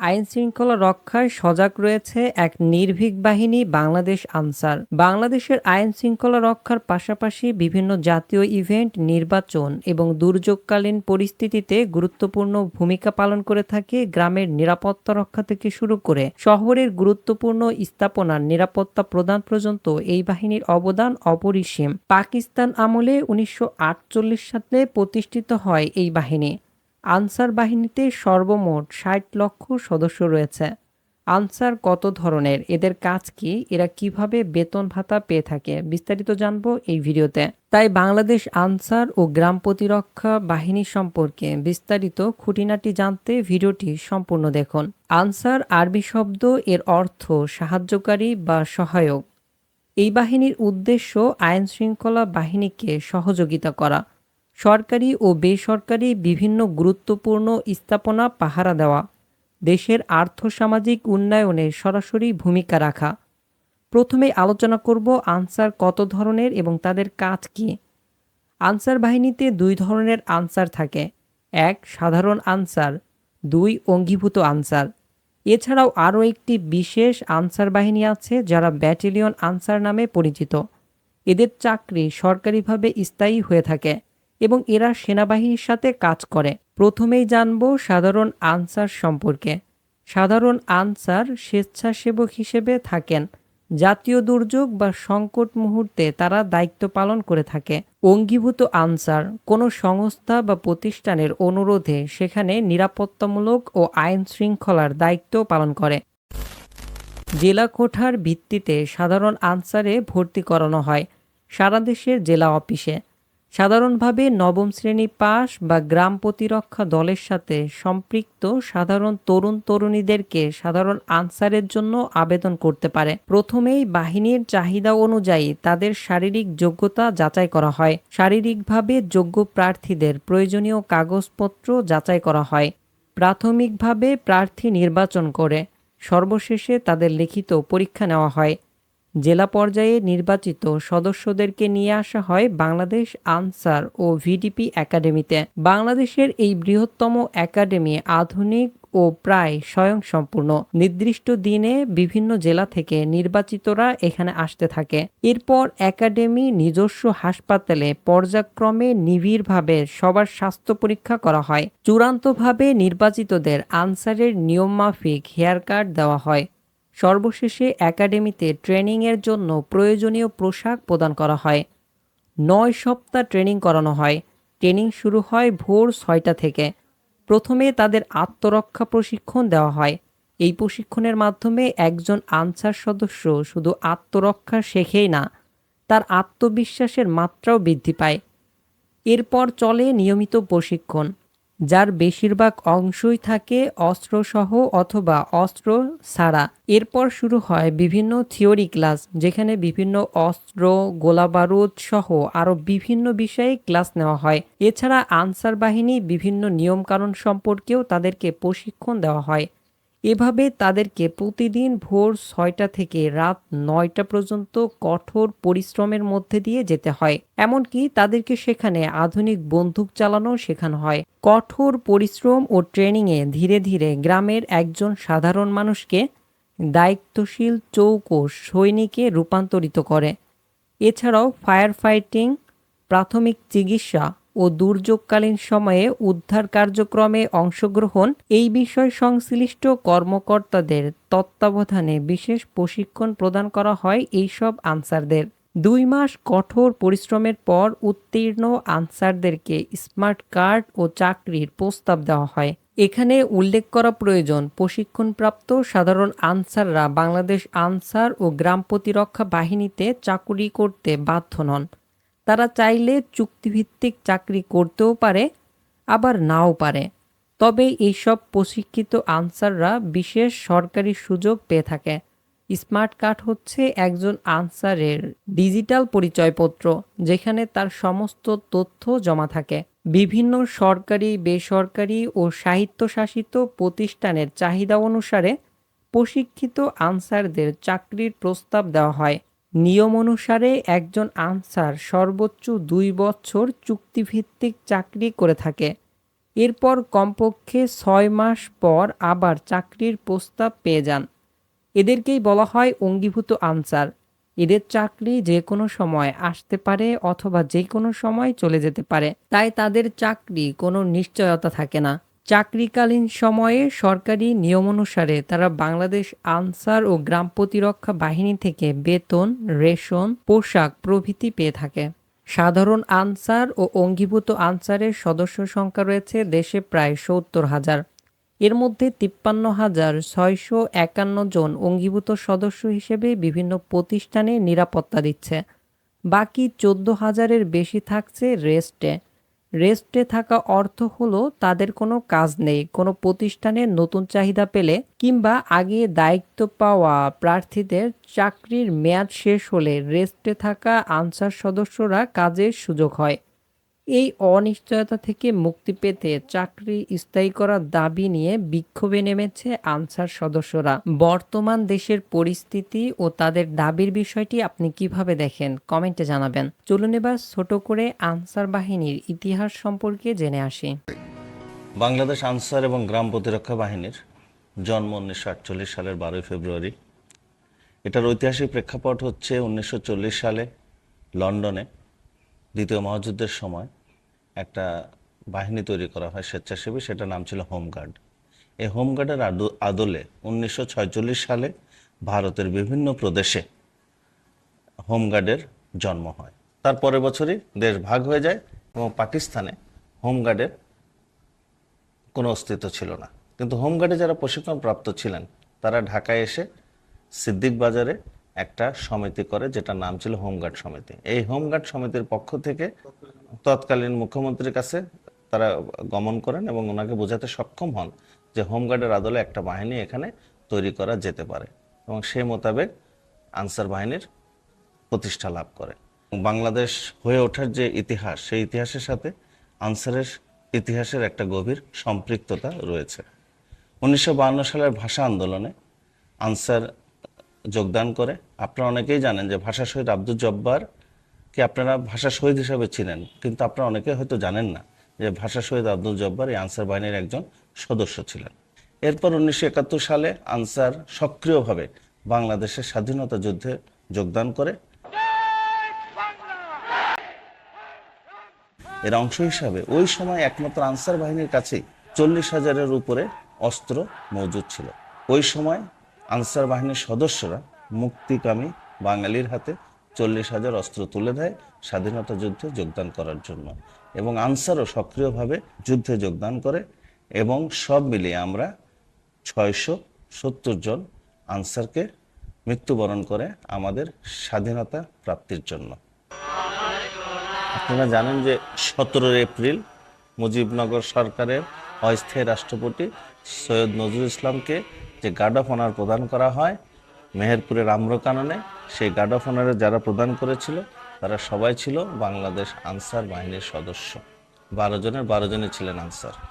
আইন শৃঙ্খলা রক্ষায় সজাগ রয়েছে এক নির্ভীক বাহিনী বাংলাদেশ আনসার। বাংলাদেশের আইন শৃঙ্খলা রক্ষার পাশাপাশি বিভিন্ন জাতীয় ইভেন্ট, নির্বাচন এবং দুর্যোগকালীন পরিস্থিতিতে গুরুত্বপূর্ণ ভূমিকা পালন করে থাকে গ্রামের নিরাপত্তা রক্ষা থেকে শুরু করে শহরের গুরুত্বপূর্ণ স্থাপনার নিরাপত্তা প্রদান পর্যন্ত এই বাহিনীর অবদান অপরিসীম। পাকিস্তান আমলে উনিশশো আটচল্লিশ সালে প্রতিষ্ঠিত হয় এই বাহিনী। আনসার বাহিনীতে সর্বমোট ষাট লক্ষ সদস্য রয়েছে। আনসার কত ধরনের? এদের কাজ কি? এরা কীভাবে বেতন ভাতা পেয়ে থাকে? বিস্তারিত জানব এই ভিডিওতে। তাই বাংলাদেশ আনসার ও গ্রাম প্রতিরক্ষা বাহিনী সম্পর্কে বিস্তারিত খুঁটিনাটি জানতে ভিডিওটি সম্পূর্ণ দেখুন। আনসার আরবি শব্দ এর অর্থ সাহায্যকারী বা সহায়ক। এই বাহিনীর উদ্দেশ্য আইন শৃঙ্খলা বাহিনীকে সহযোগিতা করা। সরকারি ও বেসরকারি বিভিন্ন গুরুত্বপূর্ণ স্থাপনা পাহারা দেওয়া, দেশের আর্থসামাজিক উন্নয়নে সরাসরি ভূমিকা রাখা। প্রথমে আলোচনা করব আনসার কত ধরনের এবং তাদের কাজ কি। আনসার বাহিনীতে দুই ধরনের আনসার থাকে। এক, সাধারণ আনসার, দুই, অঙ্গীভূত আনসার। এছাড়াও আরও একটি বিশেষ আনসার বাহিনী আছে যারা ব্যাটালিয়ন আনসার নামে পরিচিত। এদের চাকরি সরকারিভাবে স্থায়ী হয়ে থাকে। এবং এরা সেনাবাহিনীর সাথে কাজ করে। প্রথমেই জানব সাধারণ আনসার সম্পর্কে। সাধারণ আনসার স্বেচ্ছাসেবক হিসেবে থাকেন। জাতীয় দুর্যোগ বা সংকট মুহূর্তে তারা দায়িত্ব পালন করে থাকে। অঙ্গীভূত আনসার কোনো সংস্থা বা প্রতিষ্ঠানের অনুরোধে সেখানে নিরাপত্তামূলক ও আইন শৃঙ্খলার দায়িত্ব পালন করে। জেলা কোঠার ভিত্তিতে সাধারণ আনসারে ভর্তি করানো হয়। সারা দেশের জেলা অফিসে। সাধারণভাবে নবম শ্রেণি পাস বা গ্রাম প্রতিরক্ষা দলের সাথে সম্পৃক্ত সাধারণ তরুণ তরুণীদেরকে সাধারণ আনসারের জন্য আবেদন করতে পারে। প্রথমেই বাহিনীর চাহিদা অনুযায়ী তাদের শারীরিক যোগ্যতা যাচাই করা হয়। শারীরিকভাবে যোগ্য প্রার্থীদের প্রয়োজনীয় কাগজপত্র যাচাই করা হয়। প্রাথমিকভাবে প্রার্থী নির্বাচন করে। সর্বশেষে তাদের লিখিত পরীক্ষা নেওয়া হয়। জেলা পর্যায়ে নির্বাচিত সদস্যদেরকে নিয়ে আসা হয় বাংলাদেশ আনসার ও ভিডিপি একাডেমিতে। বাংলাদেশের এই বৃহত্তম একাডেমি আধুনিক ও প্রায় স্বয়ংসম্পূর্ণ। নির্দিষ্ট দিনে বিভিন্ন জেলা থেকে নির্বাচিতরা এখানে আসতে থাকে। এরপর একাডেমি নিজস্ব হাসপাতালে পর্যায়ক্রমে নিবিড়ভাবে সবার স্বাস্থ্য পরীক্ষা করা হয়। চূড়ান্তভাবে নির্বাচিতদের আনসারের নিয়মমাফিক হেয়ার কার্ড দেওয়া হয়। সর্বশেষে একাডেমিতে ট্রেনিংয়ের জন্য প্রয়োজনীয় পোশাক প্রদান করা হয়। নয় সপ্তাহ ট্রেনিং করানো হয়। ট্রেনিং শুরু হয় ভোর ছয়টা থেকে। প্রথমে তাদের আত্মরক্ষা প্রশিক্ষণ দেওয়া হয়। এই প্রশিক্ষণের মাধ্যমে একজন আনসার সদস্য শুধু আত্মরক্ষা শেখেই না, তার আত্মবিশ্বাসের মাত্রাও বৃদ্ধি পায়। এরপর চলে নিয়মিত প্রশিক্ষণ। যার বেশিরভাগ অংশই থাকে অস্ত্রসহ অথবা অস্ত্র ছাড়া। এরপর শুরু হয় বিভিন্ন থিওরি ক্লাস, যেখানে বিভিন্ন অস্ত্র, গোলাবারুদ সহ আরও বিভিন্ন বিষয়ে ক্লাস নেওয়া হয়। এছাড়া আনসার বাহিনী বিভিন্ন নিয়মকানুন সম্পর্কেও তাদেরকে প্রশিক্ষণ দেওয়া হয়। এভাবে তাদেরকে প্রতিদিন ভোর ছয়টা থেকে রাত নয়টা পর্যন্ত কঠোর পরিশ্রমের মধ্যে দিয়ে যেতে হয়। এমনকি তাদেরকে সেখানে আধুনিক বন্দুক চালানো শেখানো হয়। কঠোর পরিশ্রম ও ট্রেনিংয়ে ধীরে ধীরে গ্রামের একজন সাধারণ মানুষকে দায়িত্বশীল চৌকস সৈনিকে রূপান্তরিত করে। এছাড়াও ফায়ার ফাইটিং প্রাথমিক চিকিৎসা ও দুর্যোগকালীন সময়ে উদ্ধার কার্যক্রমে অংশগ্রহণ এই বিষয় সংশ্লিষ্ট কর্মকর্তাদের তত্ত্বাবধানে বিশেষ প্রশিক্ষণ প্রদান করা হয় এইসব আনসারদের। দুই মাস কঠোর পরিশ্রমের পর উত্তীর্ণ আনসারদেরকে স্মার্ট কার্ড ও চাকরির প্রস্তাব দেওয়া হয়। এখানে উল্লেখ করা প্রয়োজন, প্রশিক্ষণপ্রাপ্ত সাধারণ আনসাররা বাংলাদেশ আনসার ও গ্রাম প্রতিরক্ষা বাহিনীতে চাকুরি করতে বাধ্য নন। তারা চাইলে চুক্তিভিত্তিক চাকরি করতেও পারে, আবার নাও পারে। তবে এইসব প্রশিক্ষিত আনসাররা বিশেষ সরকারি সুযোগ পেয়ে থাকে। স্মার্ট কার্ড হচ্ছে একজন আনসারের ডিজিটাল পরিচয়পত্র, যেখানে তার সমস্ত তথ্য জমা থাকে। বিভিন্ন সরকারি, বেসরকারি ও সাহিত্যশাসিত প্রতিষ্ঠানের চাহিদা অনুসারে প্রশিক্ষিত আনসারদের চাকরির প্রস্তাব দেওয়া হয়। নিয়ম অনুসারে একজন আনসার সর্বোচ্চ দুই বছর চুক্তিভিত্তিক চাকরি করে থাকে। এরপর কমপক্ষে ছয় মাস পর আবার চাকরির প্রস্তাব পেয়ে যান। এদেরকেই বলা হয় অঙ্গীভূত আনসার। এদের চাকরি যে কোনো সময় আসতে পারে অথবা যে কোনো সময় চলে যেতে পারে। তাই তাদের চাকরি কোনো নিশ্চয়তা থাকে না। চাকরিকালীন সময়ে সরকারি নিয়মানুসারে তারা বাংলাদেশ আনসার ও গ্রাম প্রতিরক্ষা বাহিনী থেকে বেতন, রেশন, পোশাক প্রভৃতি পেয়ে থাকে। সাধারণ আনসার ও অঙ্গীভূত আনসারের সদস্য সংখ্যা রয়েছে দেশে প্রায় সত্তর হাজার। এর মধ্যে তিপ্পান্ন হাজার ছয়শো একান্ন জন অঙ্গীভূত সদস্য হিসেবে বিভিন্ন প্রতিষ্ঠানে নিরাপত্তা দিচ্ছে। বাকি চোদ্দ হাজারের বেশি থাকছে রেস্টে। রেস্টে থাকা অর্থ হলো তাদের কোনো কাজ নেই, কোনো প্রতিষ্ঠানে নতুন চাহিদা পেলে কিংবা আগে দায়িত্ব পাওয়া প্রার্থীদের চাকরির মেয়াদ শেষ হলে রেস্টে থাকা আনসার সদস্যরা কাজের সুযোগ হয়। এই অনিশ্চয়তা থেকে মুক্তি পেতে চাকরি স্থায়ী করার দাবি নিয়ে বিক্ষোভে নেমেছে আনসার সদস্যরা। বর্তমান দেশের পরিস্থিতি ও তাদের দাবির বিষয়টি আপনি কীভাবে দেখেন, কমেন্টে জানাবেন। চলুন এবার ছোট করে আনসার বাহিনীর ইতিহাস সম্পর্কে জেনে আসি। বাংলাদেশ আনসার এবং গ্রাম প্রতিরক্ষা বাহিনীর জন্ম উনিশশো আটচল্লিশ সালের বারোই ফেব্রুয়ারি। এটার ঐতিহাসিক প্রেক্ষাপট হচ্ছে উনিশশো চল্লিশ সালে লন্ডনে দ্বিতীয় মহাযুদ্ধের সময় একটা বাহিনী তৈরি করা হয় স্বেচ্ছাসেবী, সেটার নাম ছিল হোমগার্ড। এই হোমগার্ডের আদো- আদলে উনিশশো সালে ভারতের বিভিন্ন প্রদেশে হোমগার্ডের জন্ম হয়। তার পরের বছরই দেশ ভাগ হয়ে যায় এবং পাকিস্তানে হোমগার্ডের কোনো অস্তিত্ব ছিল না। কিন্তু হোমগার্ডে যারা প্রশিক্ষণ প্রাপ্ত ছিলেন, তারা ঢাকায় এসে সিদ্দিক বাজারে একটা সমিতি করে, যেটার নাম ছিল হোমগার্ড সমিতি। এই হোমগার্ড সমিতির পক্ষ থেকে তৎকালীন মুখ্যমন্ত্রীর কাছে তারা গমন করেন এবং ওনাকে বোঝাতে সক্ষম হন যে হোমগার্ডের আদলে একটা বাহিনী এখানে তৈরি করা যেতে পারে এবং সেই মোতাবেক আনসার বাহিনীর প্রতিষ্ঠা লাভ করে। বাংলাদেশ হয়ে ওঠার যে ইতিহাস, সেই ইতিহাসের সাথে আনসারের ইতিহাসের একটা গভীর সম্পৃক্ততা রয়েছে। উনিশশো সালের ভাষা আন্দোলনে আনসার যোগদান করে। আপনারা অনেকেই জানেন যে ভাষা শহীদ আব্দুল জব্বার কে আপনারা ভাষা শহীদ হিসাবে ছিলেন? কিন্তু আপনারা অনেকে হয়তো জানেন না যে ভাষা শহীদ আব্দুল জব্বার এই আনসার বাহিনীর একজন সদস্য ছিলেন। এরপর উনিশশো একাত্তর সালে আনসার সক্রিয়ভাবে বাংলাদেশের স্বাধীনতা যুদ্ধে যোগদান করে। এর অংশ হিসাবে ওই সময় একমাত্র আনসার বাহিনীর কাছেই চল্লিশ হাজারের উপরে অস্ত্র মজুদ ছিল। ওই সময় আনসার বাহিনীর সদস্যরা মুক্তিকামী বাঙালির হাতে চল্লিশ হাজার অস্ত্র তুলে দেয় স্বাধীনতা যুদ্ধে যোগদান করার জন্য। এবং আনসারও সক্রিয়ভাবে যুদ্ধে যোগদান করে এবং সব মিলিয়ে আমরা ছয়শো সত্তর জন আনসারকে মৃত্যুবরণ করে আমাদের স্বাধীনতা প্রাপ্তির জন্য। আপনারা জানেন যে সতেরো এপ্রিল মুজিবনগর সরকারের অস্থায়ী রাষ্ট্রপতি সৈয়দ নজরুল ইসলামকে যে গার্ড অফ অনার প্রদান করা হয় মেহেরপুরের আম্রকাননে সেই গার্ড অফ অনারে যারা প্রদান করেছিল, তারা সবাই ছিল বাংলাদেশ আনসার বাহিনীর সদস্য। বারো জনের, বারো জনে ছিলেন আনসার।